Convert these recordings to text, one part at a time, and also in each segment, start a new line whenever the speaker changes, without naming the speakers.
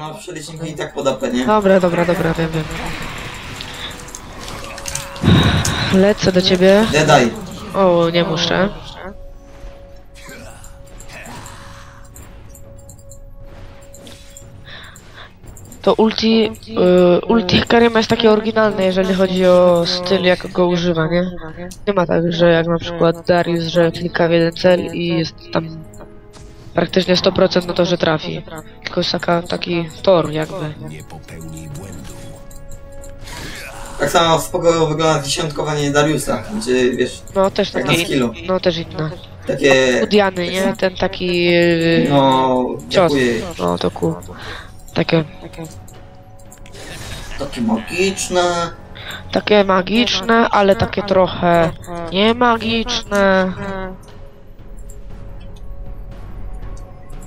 no przelicznik i tak poda nie?
Dobra, dobra, dobra, wiem, wiem. Lecę do ciebie.
Dedaj.
O, nie muszę. To ulti, y, ulti Karima jest takie oryginalne, jeżeli chodzi o styl, jak go używa, nie? Nie ma tak, że jak na przykład Darius, że klika w jeden cel i jest tam praktycznie 100% na to, że trafi. Tylko jest taka, taki tor jakby.
Nie.
Tak samo spoko wygląda dziesiątkowanie Dariusa. Czy wiesz,
No też
Jak na skillu.
no też inna.
takie...
Udiany, nie? Ten taki... y,
No...
Cios.
Dziękuję.
No to ku. Takie,
Takie magiczne.
takie magiczne, ale takie trochę niemagiczne.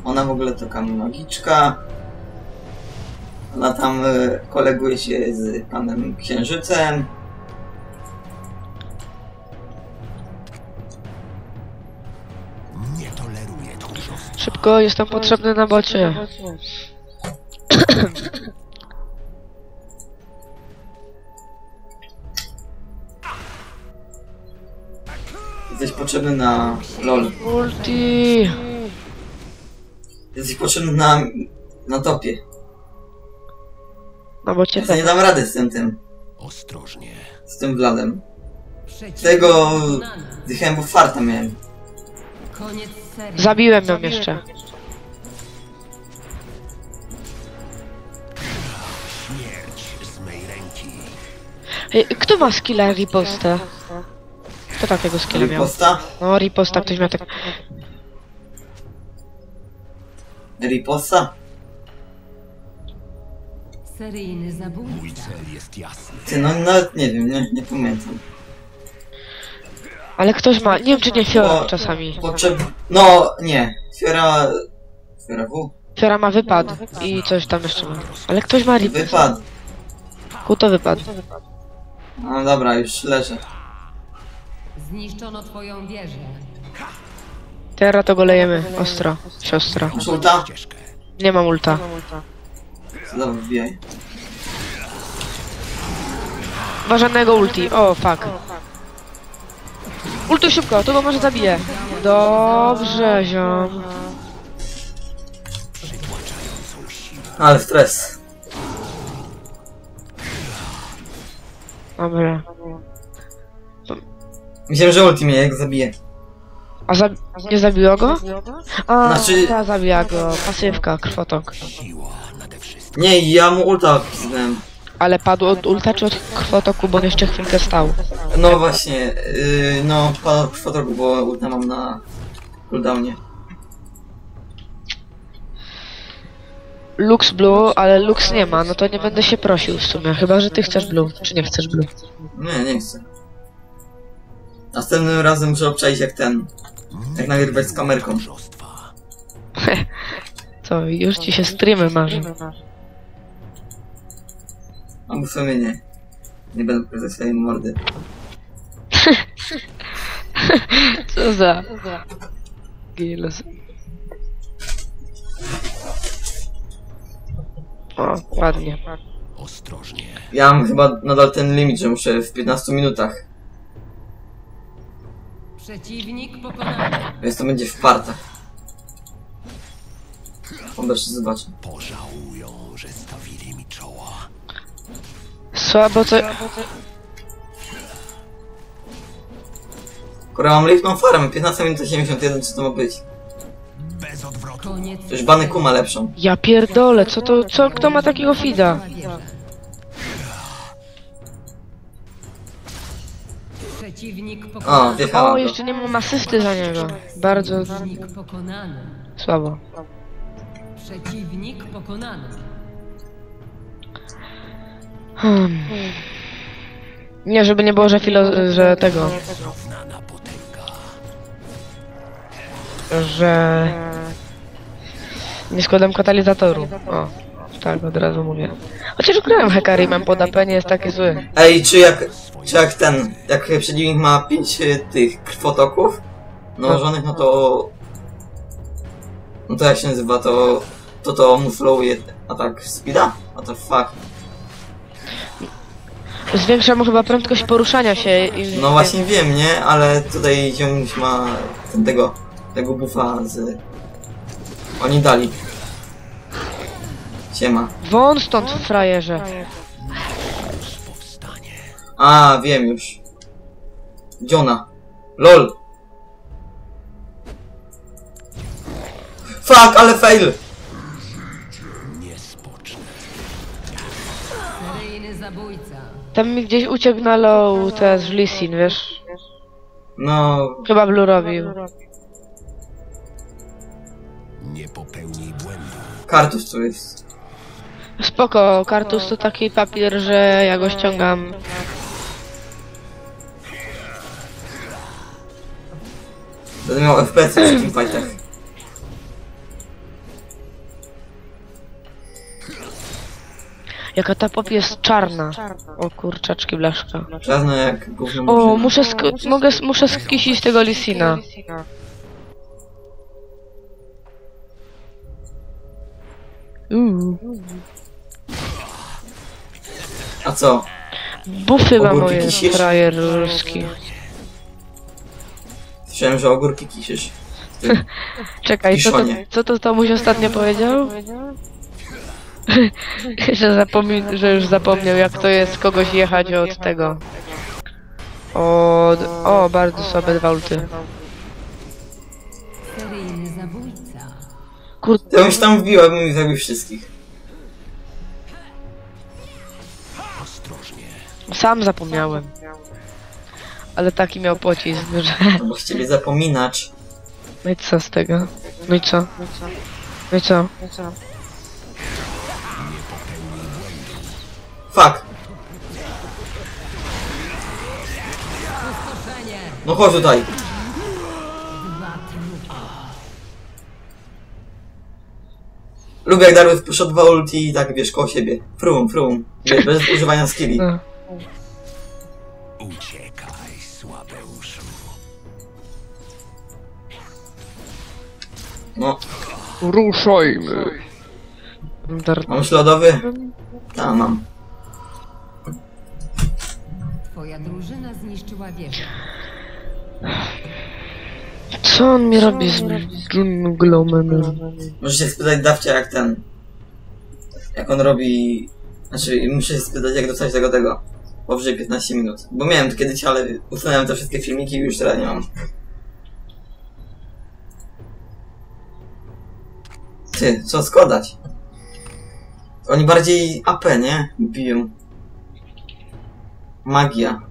Ona w ogóle taka magiczka. Ona tam e, koleguje się z panem księżycem.
Nie toleruję tchórzostwa.
Szybko, jestem potrzebny na bocie.
Jesteś potrzebny na LOL.
Ulti.
Jesteś potrzebny na, na topie.
Na bocie
Ja sobie nie dam rady z tym tym.
Ostrożnie.
Z tym Wladem.
Przeciwnik
Tego... Dychałem, bo farta miałem.
Koniec serii.
Zabiłem ją jeszcze.
Śmierć z mej ręki.
Ej, Kto ma skilla riposta? Kto takiego skilla miał?
Riposta?
No riposta, ktoś miał tak...
Riposta?
Seryjny
Mój
zabójca.
cel jest jasny.
Ty, no nawet nie wiem, nie, nie pamiętam.
Ale ktoś ma, nie wiem czy nie Fiora czasami.
Potrzeb... No, nie. Fiora... Fiora W?
Fiora ma wypad i coś tam jeszcze ma. Ale ktoś ma riposta.
Wypadł.
Ku to wypadł.
No dobra, już leżę.
Zniszczono twoją wieżę.
Teraz to go lejemy. Ostro. Siostra.
Masz ulta?
Nie mam ulta.
Co dobra, wbijaj.
Ma żadnego ulti. O, fuck. Ultuj szybko, to go może zabije. Dobrze, ziom.
Ale stres.
Dobra.
Myślałem, że ulti mnie jak zabije.
A za... nie zabiło go? A,
Znaczy-
ta zabija go. Pasywka, krwotok.
Nie, ja mu ulta wpisałem.
Ale padł od ulta czy od krwotoku, bo on jeszcze chwilkę stał.
No właśnie, yy, no padł w fotoku, bo ulta mam na cooldownie.
Lux Blue, ale Lux nie ma, no to nie będę się prosił w sumie. Chyba, że ty chcesz Blue, czy nie chcesz Blue.
Nie, nie chcę. Następnym razem muszę obczaić jak ten. Jak nagrywać z kamerką.
Co, już ci się streamy marzy.
A w sumie nie. Nie będę pokazać swojej mordy.
Co za... Gills. O, ładnie.
Ostrożnie.
Ja mam chyba nadal ten limit, że muszę w 15 minutach.
Przeciwnik pokonany.
Więc to będzie w partach. Obecnie zobaczę.
Pożałują, że stawili mi czoła.
Słabo co...
Skoro mam liczną farmę, 15 minut 81, co to ma być?
Bez odwrotu.
Przecież bany kuma lepszą.
Ja pierdolę, co to... co... kto ma takiego fida?
Przeciwnik
O,
pokonany.
O,
go.
jeszcze nie mam asysty za niego. Bardzo
Przeciwnik pokonany.
słabo.
Przeciwnik pokonany.
Hmm. Nie, żeby nie było, że filo... że tego... Że nie składam katalizatoru. O, tak od razu mówię. Chociaż grałem Hekarimem pod AP, nie jest taki zły.
Ej, czy jak, czy jak ten, jak przeciwnik ma 5 tych krwotoków nałożonych, no to... No to jak się nazywa, to To to mu slowuje atak speeda? What the fuck?
Zwiększa mu chyba prędkość poruszania się i...
No właśnie wiem, nie? Ale tutaj ziomuś ma ten, tego, tego buffa z... Oni dali. Siema.
Won stąd, frajerze.
Powstanie.
A, wiem już. Johna. LOL. Fuck, ale fail!
Nie spocznę.
Seryjny zabójca.
Tam mi gdzieś uciekł na low teraz Lisin, wiesz?
No,
Chyba Blue robił.
Nie popełnij błędu.
kartusz tu jest.
Spoko, kartus to taki papier, że ja go ściągam.
Będę miał FPS w teamfightach.
Jaka ta pop jest czarna. O kurczaczki blaszka.
Czarno jak gówno
O, muszę sk- mogę, muszę skisić tego Lisina. Uuu.
A co?
Bufy ma
Ogórki
moje
kisisz?
frajerski.
Słyszałem, że ogórki kisisz. Ty,
Czekaj, co to,
Kiszonie.
co to Tomuś ostatnio powiedział? że, zapomi- że już zapomniał jak to jest kogoś jechać od tego. Od... O, bardzo słabe dwa ulty.
Seryjny zabójca.
Kurde,
Ja się tam wbiła, bym ich zabił wszystkich.
Sam zapomniałem. Ale taki miał pocisk, że...
No bo chcieli zapominać.
No i co z tego? No i co? No i co?
Fuck! No chodź tutaj. Lubię jak Darwin poszedł ulti i tak wiesz koło siebie. Frum, frum. Bez używania skilli.
Uciekaj, słabeuszu.
No,
Ruszajmy. Dar-
mam śladowy? Tam mam.
Twoja drużyna zniszczyła wieżę.
Co on mi robi z dżunglą?
Możesz się spytać dawcia jak ten. Jak on robi. Znaczy, muszę się spytać jak dostać tego tego. Powyżej 15 minut. Bo miałem to kiedyś, ale usunąłem te wszystkie filmiki i już teraz nie mam. Ty, co składać? Oni bardziej AP, nie? Biją. Magia.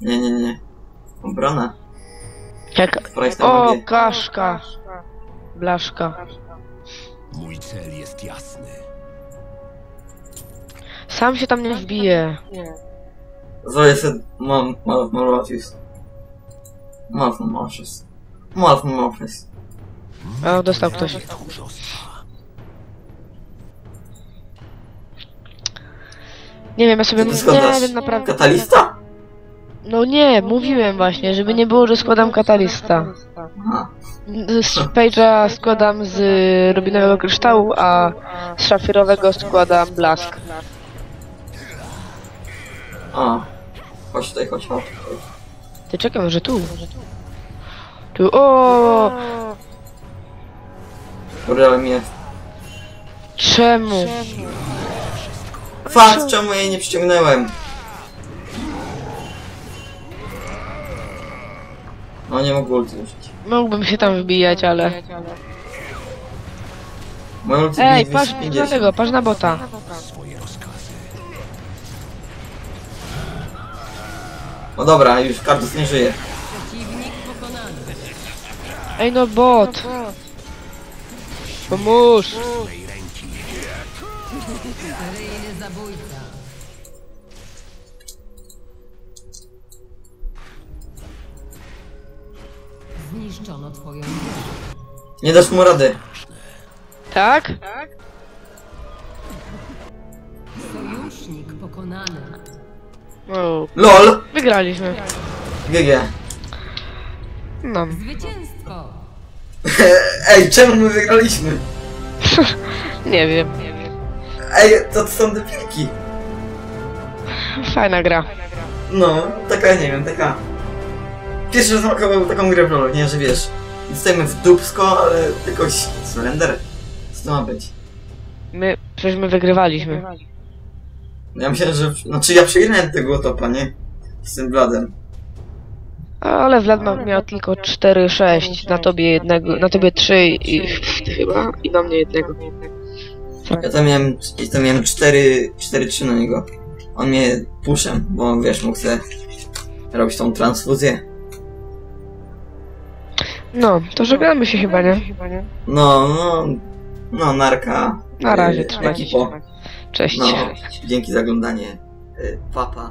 Nie, nie, nie. Obrona.
Jak... O,
magię.
kaszka. Blaszka.
Mój cel jest jasny.
Sam się tam nie wbije.
Zrobię sobie Mal- Mal- Malratius. Malfamorphus. Malfamorphus.
O, dostał ktoś. Nie wiem, ja sobie... Nie wiem, naprawdę...
Katalista?
No nie, mówiłem właśnie, żeby nie było, że składam katalista. Z Page'a składam z rubinowego kryształu, a z szafirowego składam blask.
A. Chodź tutaj, chodź, chodź.
Ty czekaj, może tu? Tu, o!
Ale mnie...
Czemu?
Fakt, czemu jej nie przyciągnąłem? No nie mogę ulti użyć.
Mógłbym się tam wbijać, ale...
Moje ulti
Ej, patrz na
250.
tego, patrz na bota.
No dobra, już Kartus nie żyje.
Przeciwnik pokonany.
Ej no bot! Pomóż!
Zniszczono twoją.
Nie dasz mu rady.
Tak?
Sojusznik pokonany.
LOL!
wygraliśmy.
GG.
No.
Zwycięstwo!
Ej, czemu my wygraliśmy?
Nie wiem.
Ej, to, to są debilki.
Fajna gra.
No, taka, nie wiem, taka... Pierwszy raz mam taką- taką grę w LoL, nie, że wiesz, dostajemy w dupsko, ale jakoś surrender. Co to ma być?
My, przecież my wygrywaliśmy.
Ja myślałem, że... Znaczy ja przegrałem tego topa, nie? Z tym Bladem.
Ale Vlad ma, miał tylko 4-6, na tobie jednego, na tobie 3 i chyba, i na mnie jednego.
Ja tam miałem, ja tam miałem 4, 4-3 na niego. On mnie puszem, bo wiesz, mógł sobie robić tą transfuzję.
No, to żegnamy się chyba, nie?
No, no, no, narka.
Na razie,
y,
trzymajcie się. Cześć.
No, dzięki za oglądanie. y, Papa.